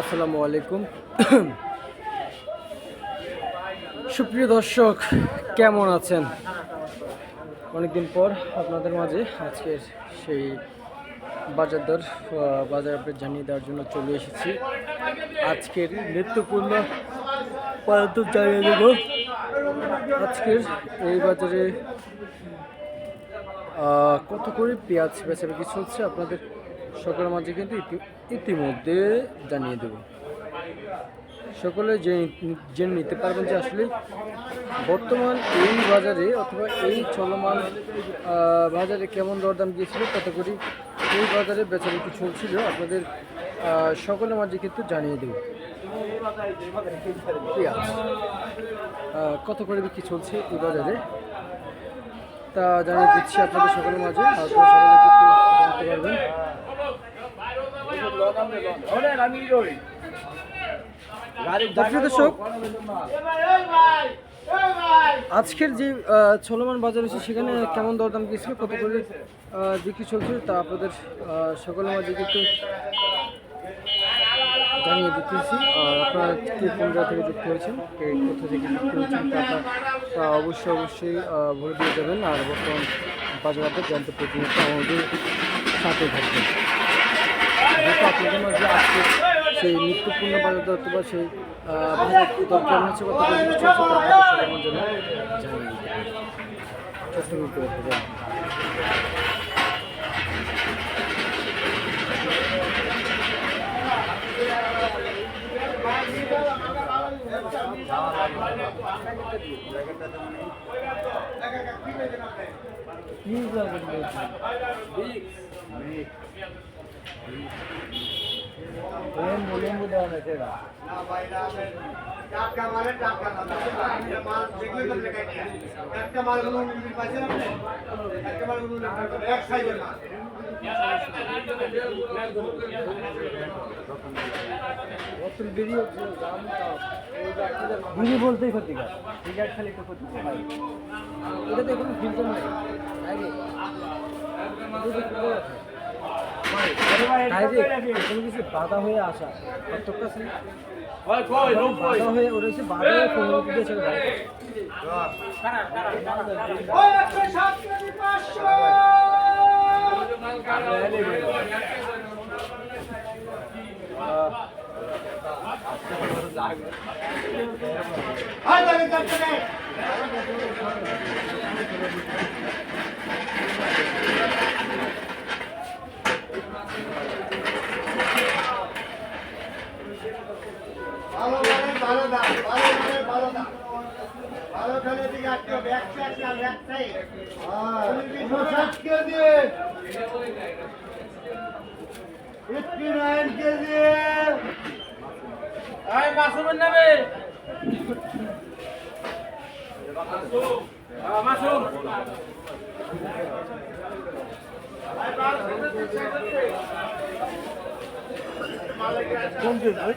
আসসালামু আলাইকুম। সুপ্রিয় দর্শক, কেমন আছেন? অনেকদিন পর আপনাদের মাঝে আজকের সেই বাজার দর বাজার আপডেট জানিয়ে দেওয়ার জন্য চলে এসেছি। আজকের নিত্যপূর্ণ পদার্থ জানিয়ে দেব। আজকের এই বাজারে কত করে পেঁয়াজ বেচাবেচি হচ্ছে আপনাদের সকলের মাঝে কিন্তু ইতিমধ্যে জানিয়ে দেব। সকলে জেনে নিতে পারবেন যে আসলে বর্তমান এই বাজারে অথবা এই চলমান বাজারে কেমন দরদাম গিয়েছিল কত করে এই বাজারে বেচাবিক্রি চলছিল। আপনাদের সকলের মাঝে কিন্তু জানিয়ে দেব। কত করে বিক্রি চলছে এই বাজারে? তা জানিয়ে দিচ্ছি আপনাদের সকলের মাঝে। আপনারা সকলে কিন্তু জানতে পারবেন। দর্শক আজকের যে আহ, চলমান বাজার আছে সেখানে কেমন দরদাম গিয়েছিল কত করে বিক্রি চলছিল তা আপনাদের আহ, সকলের মাঝে কিন্তু জানিয়ে দিতেছি। আর আপনারা কে কোন জায়গা থেকে যুক্ত হয়েছেন কে কোথা থেকে যুক্ত হয়েছেন তা অবশ্যই অবশ্যই ভরে দিয়ে যাবেন। আর বর্তমান বাজার আপডেট জানতে প্রতিনিয়ত আমাদের সাথে থাকবেন। আপনাদের মাঝে আজকে সেই নিত্যপূর্ণ বাজার অথবা সেই আহ, বাজার দর হচ্ছে কত করে বিক্রি চলছে তা আপনাদের সকলের জন্য? লেম্বু লেম্বু দেওয়া হয়েছে এরা। টাটকা তো বলতেই ক্ষতিকার খালি একটু ক্ষতিকার এটা তো এখন ফিল্টার নাই কোনো কিছু বাধা হয়ে আসা প্রত্যেকটা আছে বাধা হয়ে ওটা হচ্ছে বাধা হয়ে ওই 107 কেজি 500 হাই লাগে যাচ্ছে মাসুমের নামে মাসুম আয়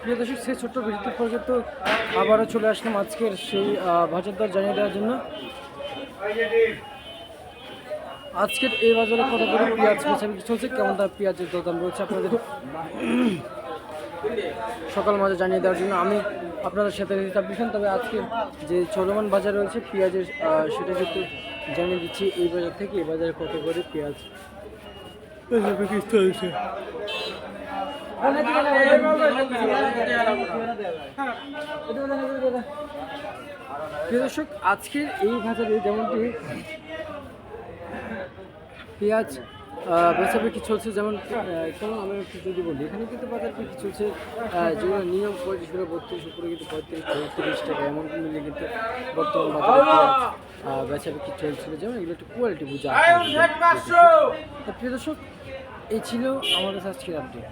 প্রিয় দর্শক, সেই ছোট্ট বিরতি পর্যন্ত আবারও চলে আসলাম আজকের সেই বাজার জানিয়ে দেওয়ার জন্য। আজকের এই বাজারে কত করে পেঁয়াজ চলছে। কেমন দাম পেঁয়াজের দরদাম রয়েছে আপনাদের? সকাল মাঝে জানিয়ে দেওয়ার জন্য আমি আপনাদের সাথে রিতাবিশন তবে আজকে যে চলমান বাজার রয়েছে, পেঁয়াজের সেটা কিন্তু জানিয়ে দিচ্ছি, এই বাজার থেকে এই বাজারে কত করে পেঁয়াজ? দর্শক, আজকের এই বাজারে যেমনটি পেঁয়াজ বেচা বিক্রি চলছে যেমন কেমন আমি একটু যদি বলি এখানে কিন্তু বাজার বিক্রি চলছে যেগুলো নিয়ম পঁয়ত্রিশ করে বত্রিশ উপরে কিন্তু পঁয়ত্রিশ চৌত্রিশ টাকা এমন মিলে কিন্তু বর্তমান বাজারে বেচা বিক্রি চলছিল যেমন এগুলো একটু কোয়ালিটি বোঝা প্রিয় দর্শক এই ছিল আমাদের আজকের আপডেট